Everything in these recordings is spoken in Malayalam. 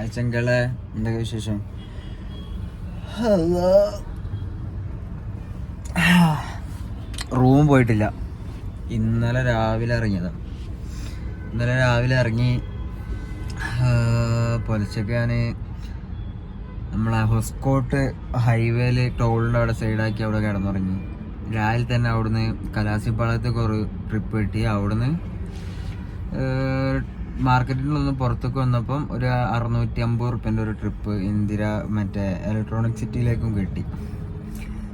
ഹായ് ചെങ്കളെ എന്തൊക്കെ വിശേഷം? റൂം പോയിട്ടില്ല. ഇന്നലെ രാവിലെ ഇറങ്ങിയത്. ഇന്നലെ രാവിലെ ഇറങ്ങി പൊലച്ചൊക്കെ ഞാൻ നമ്മളെ ഹൊസ്കോട്ട് ഹൈവേയിൽ ടോളിന്റെ അവിടെ സൈഡാക്കി അവിടെ കിടന്നുറങ്ങി. രാവിലെ തന്നെ അവിടുന്ന് കലാസിപ്പാളത്തേക്ക് ഒരു ട്രിപ്പ് കിട്ടി. അവിടുന്ന് മാർക്കറ്റിൽ നിന്ന് പുറത്തേക്ക് വന്നപ്പം ഒരു അറുന്നൂറ്റി അമ്പത് റുപ്യന്റെ ഒരു ട്രിപ്പ് ഇന്ദിര മറ്റേ ഇലക്ട്രോണിക് സിറ്റിയിലേക്കും കിട്ടി.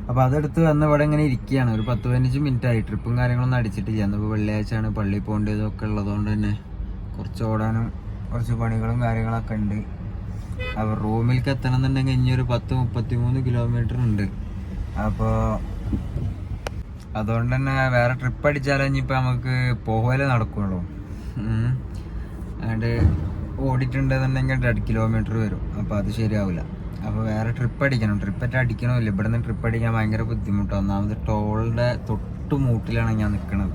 അപ്പോൾ അതെടുത്ത് വന്ന് ഇവിടെ ഇങ്ങനെ ഇരിക്കുകയാണ്. ഒരു പത്ത് പതിനഞ്ച് മിനിറ്റ് ആയി ട്രിപ്പും കാര്യങ്ങളൊന്നും അടിച്ചിട്ടില്ല എന്നിപ്പോൾ വെള്ളിയാഴ്ചയാണ്. പള്ളിയിൽ പോകേണ്ടതൊക്കെ ഉള്ളതുകൊണ്ട് തന്നെ കുറച്ച് ഓടാനും കുറച്ച് പണികളും കാര്യങ്ങളൊക്കെ ഉണ്ട്. അപ്പോൾ റൂമിലേക്ക് എത്തണം എന്നുണ്ടെങ്കിൽ ഇനി ഒരു പത്ത് മുപ്പത്തി മൂന്ന് കിലോമീറ്റർ ഉണ്ട്. അപ്പോൾ അതുകൊണ്ട് തന്നെ വേറെ ട്രിപ്പ് അടിച്ചാലേ ഇനിയിപ്പോൾ നമുക്ക് പോകലേ നടക്കുള്ളൂ. അതുകൊണ്ട് ഓടിയിട്ടുണ്ടെന്നുണ്ടെങ്കിൽ രണ്ട് കിലോമീറ്റർ വരും. അപ്പോൾ അത് ശരിയാവില്ല അപ്പോൾ വേറെ ട്രിപ്പ് അടിക്കണം. ട്രിപ്പ് ഒറ്റ അടിക്കണമില്ല. ഇവിടെ നിന്ന് ട്രിപ്പ് അടിക്കാൻ ഭയങ്കര ബുദ്ധിമുട്ടാണ് ഒന്നാമത് ടോളിന്റെ തൊട്ട് മൂട്ടിലാണ് ഞാൻ നിൽക്കുന്നത്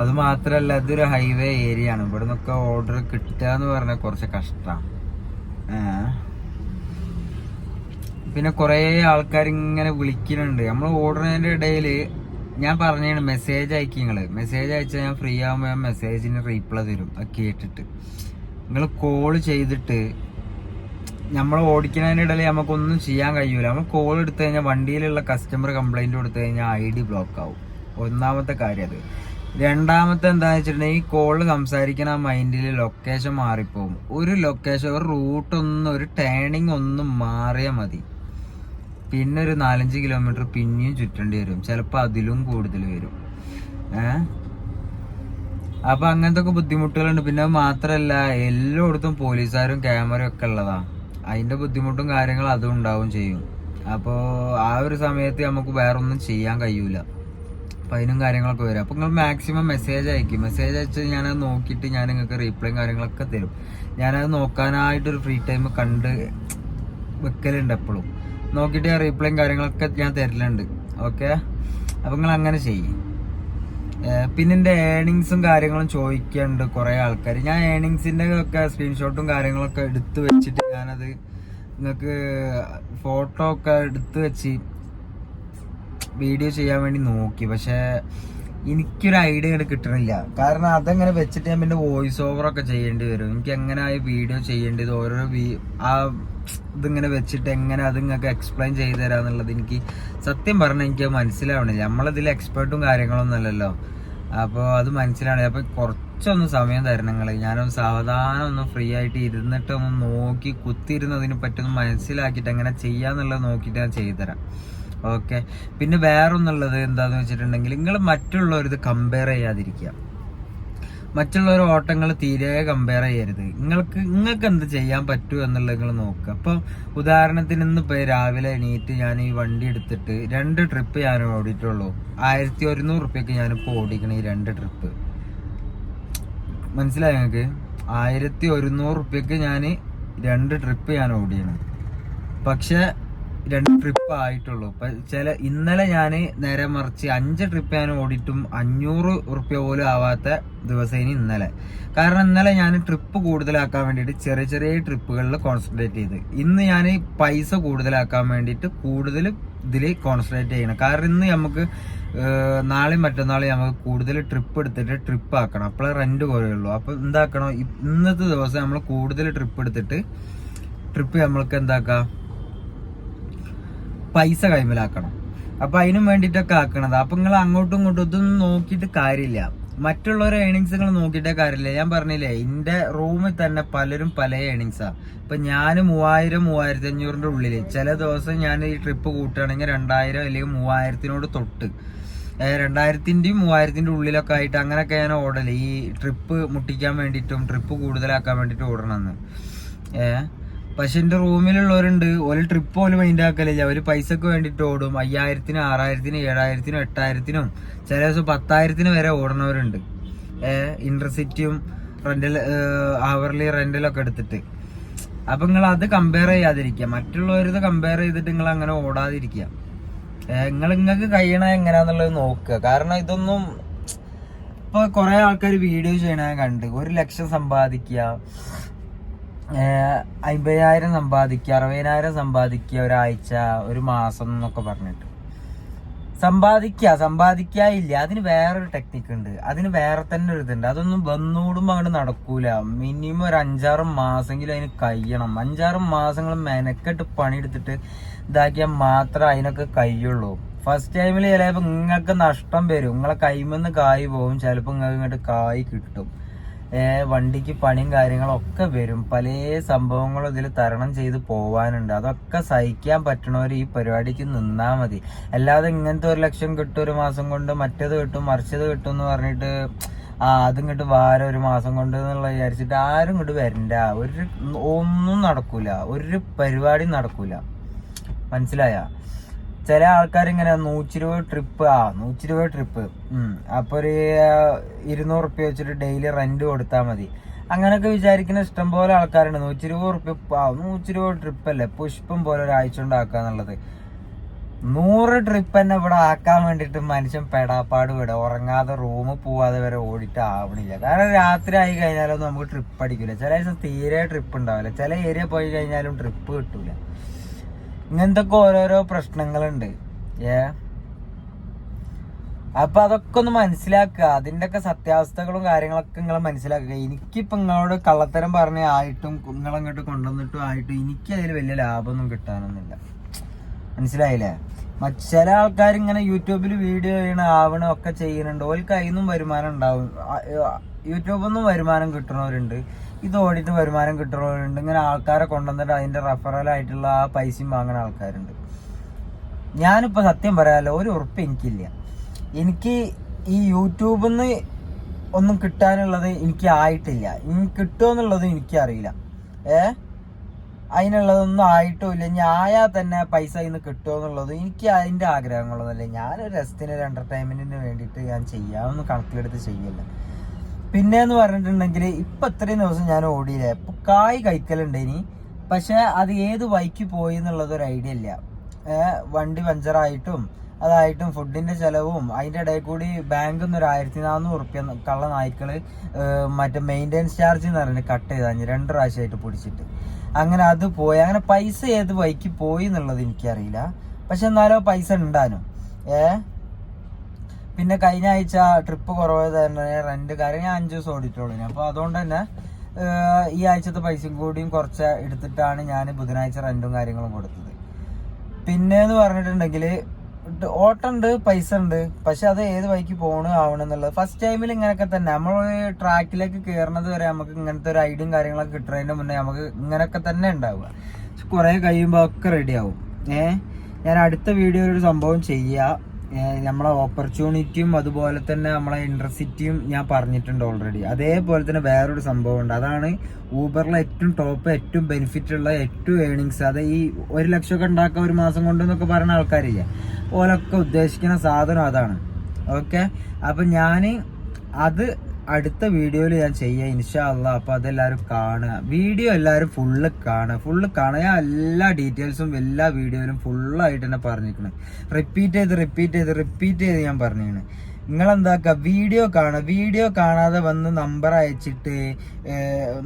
അത് മാത്രമല്ല ഇതൊരു ഹൈവേ ഏരിയ ആണ്. ഇവിടെ നിന്നൊക്കെ ഓർഡർ കിട്ടുക എന്ന് പറഞ്ഞാൽ കുറച്ച് കഷ്ടമാണ് പിന്നെ കുറേ ആൾക്കാർ ഇങ്ങനെ വിളിക്കുന്നുണ്ട് നമ്മൾ ഓടുന്നതിന്റെ ഇടയിൽ ഞാൻ പറഞ്ഞാണ് മെസ്സേജ് അയക്കി നിങ്ങൾ മെസ്സേജ് അയച്ചാൽ ഞാൻ ഫ്രീ ആകുമ്പോൾ ഞാൻ മെസ്സേജിന് റീപ്ലൈ തരും. അത് കേട്ടിട്ട്. നിങ്ങൾ കോൾ ചെയ്തിട്ട് നമ്മൾ ഓടിക്കുന്നതിനിടയിൽ നമുക്കൊന്നും ചെയ്യാൻ കഴിയൂല. നമ്മൾ കോൾ എടുത്തു കഴിഞ്ഞാൽ വണ്ടിയിലുള്ള കസ്റ്റമർ കംപ്ലൈന്റ് കൊടുത്തു കഴിഞ്ഞാൽ ഐ ഡി ബ്ലോക്ക് ആവും. ഒന്നാമത്തെ കാര്യം അത്. രണ്ടാമത്തെ എന്താണെന്ന് വെച്ചിട്ടുണ്ടെങ്കിൽ ഈ കോൾ സംസാരിക്കുന്ന ആ മൈൻഡിൽ ലൊക്കേഷൻ മാറിപ്പോകും ഒരു ലൊക്കേഷൻ ഒരു റൂട്ടൊന്നും ഒരു ടേണിംഗ് ഒന്നും മാറിയാൽ മതി. പിന്നെ ഒരു നാലഞ്ച് കിലോമീറ്റർ പിന്നെയും ചുറ്റേണ്ടി വരും. ചിലപ്പോൾ അതിലും കൂടുതൽ വരും. ഏ? അപ്പൊ അങ്ങനത്തെ ഒക്കെ ബുദ്ധിമുട്ടുകളുണ്ട്. പിന്നെ അത് മാത്രല്ല എല്ലായിടത്തും പോലീസുകാരും ക്യാമറയും ഒക്കെ ഉള്ളതാ. അതിന്റെ ബുദ്ധിമുട്ടും കാര്യങ്ങളും അതും ഉണ്ടാവും ചെയ്യും. അപ്പോൾ ആ ഒരു സമയത്ത് നമുക്ക് വേറെ ഒന്നും ചെയ്യാൻ കഴിയൂല. അതിനും കാര്യങ്ങളൊക്കെ വരും. അപ്പൊ നിങ്ങൾ മാക്സിമം മെസ്സേജ് അയക്കും. മെസ്സേജ് അയച്ച് ഞാനത് നോക്കിയിട്ട് ഞാൻ നിങ്ങൾക്ക് റീപ്ലൈയും കാര്യങ്ങളൊക്കെ തരും. ഞാനത് നോക്കാനായിട്ടൊരു ഫ്രീ ടൈം കണ്ട് വെക്കലുണ്ട് എപ്പോഴും നോക്കിയിട്ട് ഞാൻ റീപ്ലൈയും കാര്യങ്ങളൊക്കെ ഞാൻ തരലുണ്ട്. ഓക്കെ അപ്പം നിങ്ങൾ അങ്ങനെ ചെയ്യും. പിന്നെ എന്റെ ഏണിങ്സും കാര്യങ്ങളും ചോദിക്കുന്നുണ്ട് കുറേ ആൾക്കാർ ഞാൻ ഏണിങ്സിന്റെ ഒക്കെ സ്ക്രീൻഷോട്ടും കാര്യങ്ങളൊക്കെ എടുത്ത് വെച്ചിട്ട് ഞാനത് നിങ്ങൾക്ക് ഫോട്ടോ ഒക്കെ എടുത്ത് വെച്ച് വീഡിയോ ചെയ്യാൻ വേണ്ടി നോക്കി. പക്ഷേ എനിക്കൊരു ഐഡിയ ഇങ്ങനെ കിട്ടണില്ല. കാരണം അതങ്ങനെ വെച്ചിട്ട് ഞാൻ പിന്നെ വോയിസ് ഓവറൊക്കെ ചെയ്യേണ്ടി വരും. എനിക്ക് എങ്ങനെ ആ വീഡിയോ ചെയ്യേണ്ടത് ഓരോ ആ ഇതിങ്ങനെ വെച്ചിട്ട് എങ്ങനെ അത് നിങ്ങൾക്ക് എക്സ്പ്ലെയിൻ ചെയ്തു തരാന്നുള്ളത് എനിക്ക് സത്യം പറഞ്ഞാൽ എനിക്ക് മനസ്സിലാവണില്ല. നമ്മളതിൽ എക്സ്പേർട്ടും കാര്യങ്ങളൊന്നും അല്ലല്ലോ. അപ്പോൾ അത് മനസ്സിലാവണേ അപ്പോൾ കുറച്ചൊന്ന് സമയം തരണം നിങ്ങൾ ഞാനൊന്ന് സാവധാനം ഒന്ന് ഫ്രീ ആയിട്ട് ഇരുന്നിട്ട് ഒന്ന് നോക്കി കുത്തിയിരുന്നതിനെ പറ്റി മനസ്സിലാക്കിയിട്ട് എങ്ങനെ ചെയ്യാന്നുള്ളത് നോക്കിയിട്ട് ഞാൻ ചെയ്തുതരാം ഓക്കെ പിന്നെ വേറൊന്നുള്ളത് എന്താണെന്ന് വെച്ചിട്ടുണ്ടെങ്കിൽ നിങ്ങൾ മറ്റുള്ളവരിത് കമ്പയർ ചെയ്യാതിരിക്കുക. മറ്റുള്ളവർ ഓട്ടങ്ങൾ തീരെ കമ്പയർ ചെയ്യരുത്. നിങ്ങൾക്ക് നിങ്ങൾക്ക് എന്ത് ചെയ്യാൻ പറ്റുമോ എന്നുള്ളത് നിങ്ങൾ നോക്കുക. അപ്പോൾ ഉദാഹരണത്തിന് ഇന്ന് ഇപ്പോൾ രാവിലെ എണീറ്റ് ഞാൻ ഈ വണ്ടി എടുത്തിട്ട് രണ്ട് ട്രിപ്പ് ഞാൻ ഓടിയിട്ടുള്ളൂ. ആയിരത്തി ഒരുന്നൂറ് റുപ്യക്ക് ഞാനിപ്പോൾ ഓടിക്കണ ഈ രണ്ട് ട്രിപ്പ് മനസ്സിലായി നിങ്ങൾക്ക്? ആയിരത്തി ഒരുന്നൂറ് റുപ്യക്ക് ഞാൻ രണ്ട് ട്രിപ്പ് ഞാൻ ഓടിയാണ്. പക്ഷെ രണ്ട് ട്രിപ്പ് ആയിട്ടുള്ളൂ. ഇപ്പൊ ചില ഇന്നലെ ഞാൻ നേരെ മറിച്ച് അഞ്ച് ട്രിപ്പ് ഞാൻ ഓടിയിട്ടും അഞ്ഞൂറ് ഉറുപ്യ പോലും ആവാത്ത ദിവസേന ഇന്നലെ. കാരണം ഇന്നലെ ഞാൻ ട്രിപ്പ് കൂടുതലാക്കാൻ വേണ്ടിയിട്ട് ചെറിയ ചെറിയ ട്രിപ്പുകളിൽ കോൺസെൻട്രേറ്റ് ചെയ്ത്. ഇന്ന് ഞാൻ പൈസ കൂടുതലാക്കാൻ വേണ്ടിയിട്ട് കൂടുതൽ ഇതിൽ കോൺസെൻട്രേറ്റ് ചെയ്യണം. കാരണം ഇന്ന് നമുക്ക് നാളെ മറ്റന്നാളും നമുക്ക് കൂടുതൽ ട്രിപ്പ് എടുത്തിട്ട് ട്രിപ്പ് ആക്കണം. അപ്പോൾ റെന്റ് കുറയുള്ളൂ. അപ്പോൾ എന്താക്കണം? ഇന്നത്തെ ദിവസം നമ്മൾ കൂടുതൽ ട്രിപ്പ് എടുത്തിട്ട് ട്രിപ്പ് നമ്മൾക്ക് എന്താക്കാം? പൈസ കൈമലാക്കണം. അപ്പൊ അതിനും വേണ്ടിയിട്ടൊക്കെ ആക്കണത്. അപ്പൊ നിങ്ങൾ അങ്ങോട്ടും ഇങ്ങോട്ടും ഇതൊന്നും നോക്കിയിട്ട് കാര്യമില്ല. മറ്റുള്ളവരെ ഏണിങ്സ് നിങ്ങൾ നോക്കിയിട്ടേ കാര്യമില്ല. ഞാൻ പറഞ്ഞില്ലേ എന്റെ റൂമിൽ തന്നെ പലരും പല ഏണിങ്സാ ഇപ്പൊ ഞാൻ മൂവായിരം മൂവായിരത്തി അഞ്ഞൂറിന്റെ ഉള്ളിൽ. ചില ദിവസം ഞാൻ ഈ ട്രിപ്പ് കൂട്ടുകയാണെങ്കിൽ രണ്ടായിരം അല്ലെങ്കിൽ മൂവായിരത്തിനോട് തൊട്ട്. രണ്ടായിരത്തിന്റെയും മൂവായിരത്തിന്റെ ഉള്ളിലൊക്കെ ആയിട്ട് അങ്ങനെയൊക്കെ ഞാൻ ഓടൽ ഈ ട്രിപ്പ് മുട്ടിക്കാൻ വേണ്ടിയിട്ടും ട്രിപ്പ് കൂടുതലാക്കാൻ വേണ്ടിയിട്ടും ഓടണമെന്ന് ഏഹ് പക്ഷെ എന്റെ റൂമിലുള്ളവരുണ്ട്. ഒരു ട്രിപ്പ് പോലും മൈൻഡ് ആക്കലില്ല അവർ പൈസക്ക് വേണ്ടിയിട്ട് ഓടും. അയ്യായിരത്തിനും ആറായിരത്തിനും ഏഴായിരത്തിനും എട്ടായിരത്തിനും ചില ദിവസം പത്തായിരത്തിന് വരെ ഓടണവരുണ്ട് ഇന്റർസിറ്റിയും റെന്റൽ അവർലി റെന്റലൊക്കെ എടുത്തിട്ട്. അപ്പൊ നിങ്ങൾ അത് കമ്പയർ ചെയ്യാതിരിക്കുക. മറ്റുള്ളവരത് കമ്പയർ ചെയ്തിട്ട് നിങ്ങൾ അങ്ങനെ ഓടാതിരിക്കുക. നിങ്ങൾ നിങ്ങൾക്ക് കഴിയണ എങ്ങനെയാന്നുള്ളത് നോക്കുക. കാരണം ഇതൊന്നും ഇപ്പൊ കുറെ ആൾക്കാർ വീഡിയോ ചെയ്യണ കണ്ട്. ഒരു ലക്ഷം സമ്പാദിക്കുക. അമ്പതിനായിരം സമ്പാദിക്കുക അറുപതിനായിരം സമ്പാദിക്കുക ഒരാഴ്ച ഒരു മാസം എന്നൊക്കെ പറഞ്ഞിട്ട്. സമ്പാദിക്കുക സമ്പാദിക്കാതില്ല അതിന് വേറൊരു ടെക്നിക്ക് ഉണ്ട്. അതിന് വേറെ തന്നെ ഒരു ഇതുണ്ട്. അതൊന്നും വന്നൂടുമ്പോ അങ്ങോട്ട് നടക്കൂല. മിനിമം ഒരു അഞ്ചാറ് മാസമെങ്കിലും അതിന് കഴിയണം. അഞ്ചാറ് മാസങ്ങൾ മെനക്കെട്ട് പണിയെടുത്തിട്ട് ഇതാക്കിയാൽ മാത്രമേ അതിനൊക്കെ കഴിയുള്ളൂ. ഫസ്റ്റ് ടൈമിൽ ചിലപ്പോൾ നിങ്ങൾക്ക് നഷ്ടം വരും. നിങ്ങളെ കൈമെന്ന് കായ് പോകും ചിലപ്പോൾ നിങ്ങൾക്ക് ഇങ്ങോട്ട് കായ് കിട്ടും. വണ്ടിക്ക് പണിയും കാര്യങ്ങളൊക്കെ വരും. പല സംഭവങ്ങളും ഇതിൽ തരണം ചെയ്ത് പോവാനുണ്ട്. അതൊക്കെ സഹിക്കാൻ പറ്റണവർ ഈ പരിപാടിക്ക് നിന്നാൽ മതി. അല്ലാതെ ഇങ്ങനത്തെ ഒരു ലക്ഷം കിട്ടും ഒരു മാസം കൊണ്ട് മറ്റേത് കിട്ടും മറിച്ചത് കിട്ടും എന്ന് പറഞ്ഞിട്ട് ആ അതും കിട്ട് വാരം ഒരു മാസം കൊണ്ട് എന്നുള്ള വിചാരിച്ചിട്ട് ആരും ഇങ്ങോട്ട് വരണ്ട. ഒരു ഒന്നും നടക്കൂല. ഒരു പരിപാടി നടക്കൂല. മനസ്സിലായ? ചില ആൾക്കാർ ഇങ്ങനെ നൂറ്റി ഇരുപത് ട്രിപ്പ് ആ നൂറ്റി ഇരുപത് ട്രിപ്പ് അപ്പൊ ഒരു ഇരുന്നൂറ് റുപ്യ വെച്ചിട്ട് ഡെയിലി റെന്റ് കൊടുത്താൽ മതി. അങ്ങനെയൊക്കെ വിചാരിക്കുന്ന ഇഷ്ടം പോലെ ആൾക്കാരുണ്ട്. നൂറ്റി ഇരുപത് റുപ്യ ആ നൂറ്റി ഇരുപത് ട്രിപ്പ് അല്ലേ? പുഷ്പം പോലെ ഒരാഴ്ച ഉണ്ടാക്കുക എന്നുള്ളത്. നൂറ് ട്രിപ്പ് തന്നെ ഇവിടെ ആക്കാൻ വേണ്ടിയിട്ട് മനുഷ്യൻ പെടാപ്പാട് വിട ഉറങ്ങാതെ റൂം പോവാതെ വരെ ഓടിയിട്ട് ആവണില്ല. കാരണം രാത്രി ആയി കഴിഞ്ഞാലൊന്നും നമുക്ക് ട്രിപ്പ് അടിക്കില്ല ചില ദിവസം തീരെ ട്രിപ്പ് ഉണ്ടാവില്ല. ചില ഏരിയ പോയി കഴിഞ്ഞാലും ട്രിപ്പ് കിട്ടൂല. ഇങ്ങനത്തെ ഒക്കെ ഓരോരോ പ്രശ്നങ്ങളുണ്ട്. ഏ? അപ്പൊ അതൊക്കെ ഒന്ന് മനസ്സിലാക്കുക. അതിന്റെ ഒക്കെ സത്യാവസ്ഥകളും കാര്യങ്ങളൊക്കെ നിങ്ങൾ മനസ്സിലാക്കുക. എനിക്കിപ്പോ നിങ്ങളോട് കള്ളത്തരം പറഞ്ഞ ആയിട്ടും നിങ്ങളങ്ങോട്ട് കൊണ്ടുവന്നിട്ടും ആയിട്ടും എനിക്ക് അതിൽ വലിയ ലാഭമൊന്നും കിട്ടാനൊന്നുമില്ല. മനസ്സിലായില്ലേ? ചില ആൾക്കാർ ഇങ്ങനെ യൂട്യൂബിൽ വീഡിയോ ചെയ്യണ ആവണ ഒക്കെ ചെയ്യുന്നുണ്ട്. അതിന്നും വരുമാനം ഉണ്ടാവും. യൂട്യൂബിൽ നിന്നും വരുമാനം കിട്ടുന്നവരുണ്ട് ഇത് ഓടിയിട്ട് വരുമാനം കിട്ടുന്നവരുണ്ട് ഇങ്ങനെ ആൾക്കാരെ കൊണ്ടുവന്നിട്ട് അതിന്റെ റെഫറലായിട്ടുള്ള ആ പൈസയും വാങ്ങുന്ന ആൾക്കാരുണ്ട്. ഞാനിപ്പോ സത്യം പറയാലോ ഒരു ഉറപ്പ് എനിക്കില്ല. എനിക്ക് ഈ യൂട്യൂബിൽ നിന്ന് ഒന്നും കിട്ടാനുള്ളത് എനിക്ക് ആയിട്ടില്ല. ഇനി കിട്ടുമോ എന്നുള്ളത് എനിക്കറിയില്ല. ഏ? അതിനുള്ളതൊന്നും ആയിട്ടുമില്ല ആയാൽ തന്നെ പൈസ ഇന്ന് കിട്ടുമോ എന്നുള്ളത് എനിക്ക് അതിന്റെ ആഗ്രഹങ്ങളൊന്നുമില്ല ഞാനൊരു രസത്തിന് ഒരു എന്റർടൈൻമെന്റിന് വേണ്ടിയിട്ട് ഞാൻ ചെയ്യാമെന്ന് കണക്കിലെടുത്ത് ചെയ്യില്ല. പിന്നെ എന്ന് പറഞ്ഞിട്ടുണ്ടെങ്കിൽ ഇപ്പൊ ഇത്രയും ദിവസം ഞാൻ ഓടിയില്ല. ഇപ്പൊ കായ് കഴിക്കലുണ്ട് ഇനി പക്ഷെ അത് ഏത് വഴിക്ക് പോയി എന്നുള്ളത് ഒരു ഐഡിയ ഇല്ല. വണ്ടി പഞ്ചറായിട്ടും അതായിട്ടും ഫുഡിന്റെ ചെലവും അതിന്റെ ഇടയിൽ കൂടി ബാങ്കിൽ നിന്ന് ഒരു ആയിരത്തി നാനൂറ് റുപ്യ കള്ള നായ്ക്കൾ മറ്റേ മെയിന്റെനൻസ് ചാർജ് എന്ന് പറഞ്ഞിട്ട് കട്ട് ചെയ്താഞ്ഞ് രണ്ട് പ്രാവശ്യമായിട്ട് പിടിച്ചിട്ട്. അങ്ങനെ അത് പോയി. അങ്ങനെ പൈസ ഏത് വഴിക്ക് പോയി എന്നുള്ളത് എനിക്കറിയില്ല. പക്ഷെ എന്നാലോ പൈസ ഉണ്ടാനും. ഏഹ് പിന്നെ കഴിഞ്ഞ ആഴ്ച ട്രിപ്പ് കുറവായത് തന്നെ റെന്റ് കാര്യം ഞാൻ അഞ്ച് ദിവസം ഓടിയിട്ടുള്ളൂ അപ്പൊ അതുകൊണ്ട് തന്നെ ഈ ആഴ്ചത്തെ പൈസയും കൂടിയും കുറച്ച് എടുത്തിട്ടാണ് ഞാൻ ബുധനാഴ്ച റെന്റും കാര്യങ്ങളും കൊടുത്തത്. പിന്നെ എന്ന് പറഞ്ഞിട്ടുണ്ടെങ്കിൽ ഓട്ടുണ്ട് പൈസ ഉണ്ട് പക്ഷെ അത് ഏത് വഴിക്ക് പോകണം ആവണം എന്നുള്ളത്. ഫസ്റ്റ് ടൈമിൽ ഇങ്ങനെയൊക്കെ തന്നെ. നമ്മൾ ട്രാക്കിലേക്ക് കയറുന്നത് വരെ നമുക്ക് ഇങ്ങനത്തെ ഒരു ഐഡിയും കാര്യങ്ങളൊക്കെ കിട്ടുന്നതിന് മുന്നേ നമുക്ക് ഇങ്ങനെയൊക്കെ തന്നെ ഉണ്ടാവുക. കുറേ കഴിയുമ്പോൾ ഒക്കെ റെഡി ആവും. ഏഹ് ഞാൻ അടുത്ത വീഡിയോയിൽ ഒരു സംഭവം ചെയ്യുക നമ്മളെ ഓപ്പർച്യൂണിറ്റിയും അതുപോലെ തന്നെ നമ്മളെ ഇൻട്രസിറ്റിയും ഞാൻ പറഞ്ഞിട്ടുണ്ട് ഓൾറെഡി അതേപോലെ തന്നെ വേറൊരു സംഭവം ഉണ്ട് അതാണ് ഊബറിലെ ഏറ്റവും ടോപ്പ് ഏറ്റവും ബെനിഫിറ്റ് ഉള്ള ഏറ്റവും ഏണിങ്സ് അത് ഈ ഒരു ലക്ഷമൊക്കെ ഉണ്ടാക്കുക ഒരു മാസം കൊണ്ട് എന്നൊക്കെ പറയുന്ന ആൾക്കാരില്ല? ഓലൊക്കെ ഉദ്ദേശിക്കുന്ന സാധനം അതാണ്. ഓക്കെ അപ്പം ഞാൻ അത് അടുത്ത വീഡിയോയിൽ ഞാൻ ചെയ്യാം ഇൻഷാ അല്ല അപ്പൊ അതെല്ലാവരും കാണുക. വീഡിയോ എല്ലാവരും ഫുള്ള് കാണുക. ഫുള്ള് കാണുക. ഞാൻ എല്ലാ ഡീറ്റെയിൽസും എല്ലാ വീഡിയോയിലും ഫുള്ളായിട്ട് തന്നെ പറഞ്ഞിരിക്കണം. റിപ്പീറ്റ് ചെയ്ത് റിപ്പീറ്റ് ചെയ്ത് റിപ്പീറ്റ് ചെയ്ത് ഞാൻ പറഞ്ഞിരിക്കണം. നിങ്ങൾ എന്താക്കുക വീഡിയോ കാണുക വീഡിയോ കാണാതെ വന്ന് നമ്പർ അയച്ചിട്ട്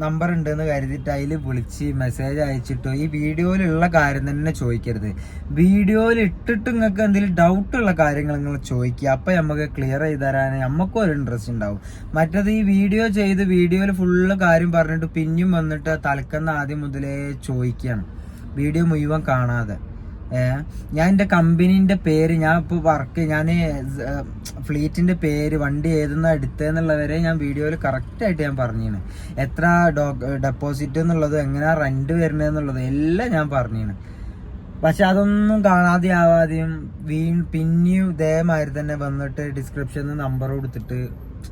നമ്പർ ഉണ്ടെന്ന് കരുതിയിട്ട് അതിൽ വിളിച്ച് മെസ്സേജ് അയച്ചിട്ടോ? ഈ വീഡിയോയിലുള്ള കാര്യം തന്നെ ചോദിക്കരുത്. വീഡിയോയിൽ ഇട്ടിട്ട് നിങ്ങൾക്ക് എന്തെങ്കിലും ഡൗട്ട് ഉള്ള കാര്യങ്ങൾ നിങ്ങൾ ചോദിക്കുക. അപ്പം നമുക്ക് ക്ലിയർ ചെയ്ത് തരാൻ നമുക്കും ഒരു ഇൻട്രസ്റ്റ് ഉണ്ടാവും. മറ്റത് ഈ വീഡിയോ ചെയ്ത് വീഡിയോയിൽ ഫുള്ള് കാര്യം പറഞ്ഞിട്ട് പിന്നെയും വന്നിട്ട് തലക്കുന്ന ആദ്യം മുതലേ ചോദിക്കുകയാണ് വീഡിയോ മുഴുവൻ കാണാതെ. ഞാൻ എന്റെ കമ്പനീന്റെ പേര് ഞാൻ ഇപ്പോൾ വർക്ക് ഞാൻ ഫ്ലീറ്റിന്റെ പേര് വണ്ടി ഏതെന്ന് എടുത്തതെന്നുള്ളവരെ ഞാൻ വീഡിയോയിൽ കറക്റ്റായിട്ട് ഞാൻ പറഞ്ഞിരുന്നു എത്ര ഡെപ്പോസിറ്റ് എന്നുള്ളതും എങ്ങനെയാണ് റെന്റ് വരുന്നതെന്നുള്ളതും എല്ലാം ഞാൻ പറഞ്ഞിരുന്നു പക്ഷെ അതൊന്നും കാണാതെ ആവാതെയും വീ പിന്നെയും ഇതേമാതിരി തന്നെ വന്നിട്ട് ഡിസ്ക്രിപ്ഷനിൽ നമ്പർ കൊടുത്തിട്ട്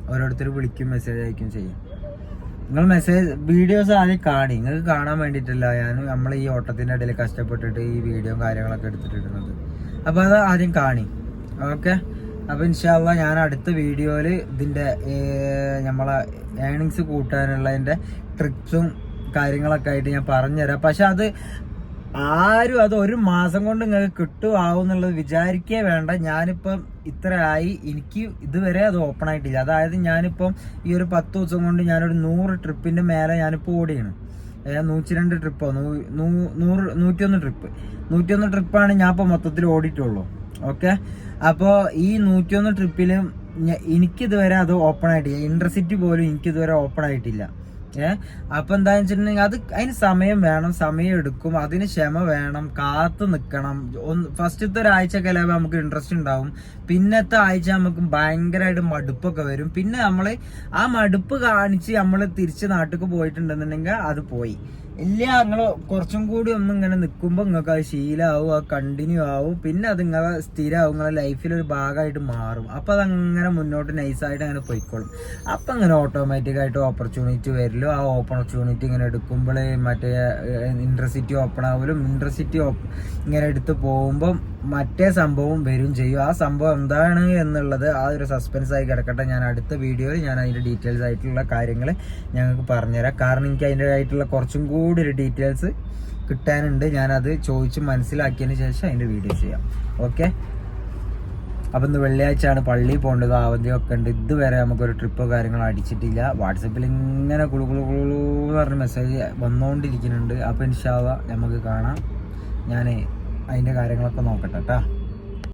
ഓരോരുത്തർ വിളിക്കും മെസ്സേജ് അയക്കും ചെയ്യും. നിങ്ങൾ മെസ്സേജ് വീഡിയോസ് ആദ്യം കാണി. നിങ്ങൾക്ക് കാണാൻ വേണ്ടിയിട്ടല്ല ഞാൻ നമ്മൾ ഈ ഓട്ടത്തിന്റെ ഇടയിൽ കഷ്ടപ്പെട്ടിട്ട് ഈ വീഡിയോ കാര്യങ്ങളൊക്കെ എടുത്തിട്ടിടുന്നത് അപ്പോൾ അത് ആദ്യം കാണി. ഓക്കെ അപ്പോൾ ഇൻഷാല്ല ഞാൻ അടുത്ത വീഡിയോയിൽ ഇതിന്റെ നമ്മളെ ഏണിങ്സ് കൂട്ടാനുള്ളതിന്റെ ട്രിക്സും കാര്യങ്ങളൊക്കെ ആയിട്ട് ഞാൻ പറഞ്ഞുതരാം. പക്ഷെ അത് ആരും അത് ഒരു മാസം കൊണ്ട് നിങ്ങൾക്ക് കിട്ടുമാവും എന്നുള്ളത് വിചാരിക്കേ വേണ്ട. ഞാനിപ്പം ഇത്ര ആയി എനിക്ക് ഇതുവരെ അത് ഓപ്പൺ ആയിട്ടില്ല. അതായത് ഞാനിപ്പം ഈ ഒരു പത്ത് ദിവസം കൊണ്ട് ഞാനൊരു നൂറ് ട്രിപ്പിന്റെ മേലെ ഞാനിപ്പോൾ ഓടിയാണ്. നൂറ്റി രണ്ട് ട്രിപ്പോ നൂറ് നൂറ്റിയൊന്ന് ട്രിപ്പ് നൂറ്റിയൊന്ന് ട്രിപ്പാണ് ഞാൻ ഇപ്പോൾ മൊത്തത്തിൽ ഓടിയിട്ടുള്ളൂ. ഓക്കെ? അപ്പോൾ ഈ നൂറ്റിയൊന്ന് ട്രിപ്പിലും എനിക്കിതുവരെ അത് ഓപ്പൺ ആയിട്ടില്ല. ഇന്റർസിറ്റി പോലും എനിക്കിതുവരെ ഓപ്പൺ ആയിട്ടില്ല. ഏഹ് അപ്പൊ എന്താന്ന് വെച്ചിട്ടുണ്ടെങ്കിൽ അത് അതിന് സമയം വേണം സമയം എടുക്കും അതിന് ക്ഷമ വേണം കാത്തു നിൽക്കണം ഒന്ന് ഫസ്റ്റത്തെ ഒരാഴ്ച ഒക്കെ നമുക്ക് ഇൻട്രസ്റ്റ് ഉണ്ടാവും. പിന്നത്തെ ആഴ്ച നമുക്ക് ഭയങ്കരമായിട്ട് മടുപ്പൊക്കെ വരും. പിന്നെ നമ്മൾ ആ മടുപ്പ് കാണിച്ച് നമ്മൾ തിരിച്ച് നാട്ടിലേക്ക് പോയിട്ടുണ്ടെന്നുണ്ടെങ്കിൽ അത് പോയി. ഇല്ല നിങ്ങൾ കുറച്ചും കൂടി ഒന്ന് ഇങ്ങനെ നിൽക്കുമ്പോൾ നിങ്ങൾക്ക് അത് ശീലമാവും അത് കണ്ടിന്യൂ ആവും. പിന്നെ അത് നിങ്ങളെ സ്ഥിരമാവും നിങ്ങളെ ലൈഫിൽ ഒരു ഭാഗമായിട്ട് മാറും. അപ്പോൾ അതങ്ങനെ മുന്നോട്ട് നൈസായിട്ട് അങ്ങനെ പോയിക്കോളും. അപ്പം അങ്ങനെ ഓട്ടോമാറ്റിക് ആയിട്ട് ഓപ്പർച്യൂണിറ്റി വരലും ആ ഓപ്പർച്യൂണിറ്റി ഇങ്ങനെ എടുക്കുമ്പോൾ മറ്റേ ഇൻട്രസിറ്റി ഓപ്പൺ ആവലും ഇൻട്രസിറ്റി ഇങ്ങനെ എടുത്ത് പോകുമ്പം മറ്റേ സംഭവം വരും ചെയ്യും. ആ സംഭവം എന്താണ് എന്നുള്ളത് ആ ഒരു സസ്പെൻസ് ആയി കിടക്കട്ടെ. ഞാൻ അടുത്ത വീഡിയോയിൽ ഞാൻ അതിന്റെ ഡീറ്റെയിൽസ് ആയിട്ടുള്ള കാര്യങ്ങൾ ഞങ്ങൾക്ക് പറഞ്ഞുതരാം. കാരണം എനിക്ക് അതിന്റെ ആയിട്ടുള്ള കുറച്ചും കൂടി ഒരു ഡീറ്റെയിൽസ് കിട്ടാനുണ്ട്. ഞാനത് ചോദിച്ച് മനസ്സിലാക്കിയതിന് ശേഷം അതിന്റെ വീഡിയോ ചെയ്യാം. ഓക്കെ? അപ്പം ഇന്ന് വെള്ളിയാഴ്ചയാണ് പള്ളിയിൽ പോകേണ്ടത്. അവധിയൊക്കെ ഉണ്ട്. ഇതുവരെ നമുക്കൊരു ട്രിപ്പോ കാര്യങ്ങളോ അടിച്ചിട്ടില്ല. വാട്സപ്പിൽ ഇങ്ങനെ കുളു കുളു കുളു എന്ന് പറഞ്ഞ മെസ്സേജ് വന്നുകൊണ്ടിരിക്കുന്നുണ്ട് അപ്പം ഇൻഷാല്ല നമുക്ക് കാണാം. ഞാൻ അതിന്റെ കാര്യങ്ങളൊക്കെ നോക്കട്ടെ കേട്ടോ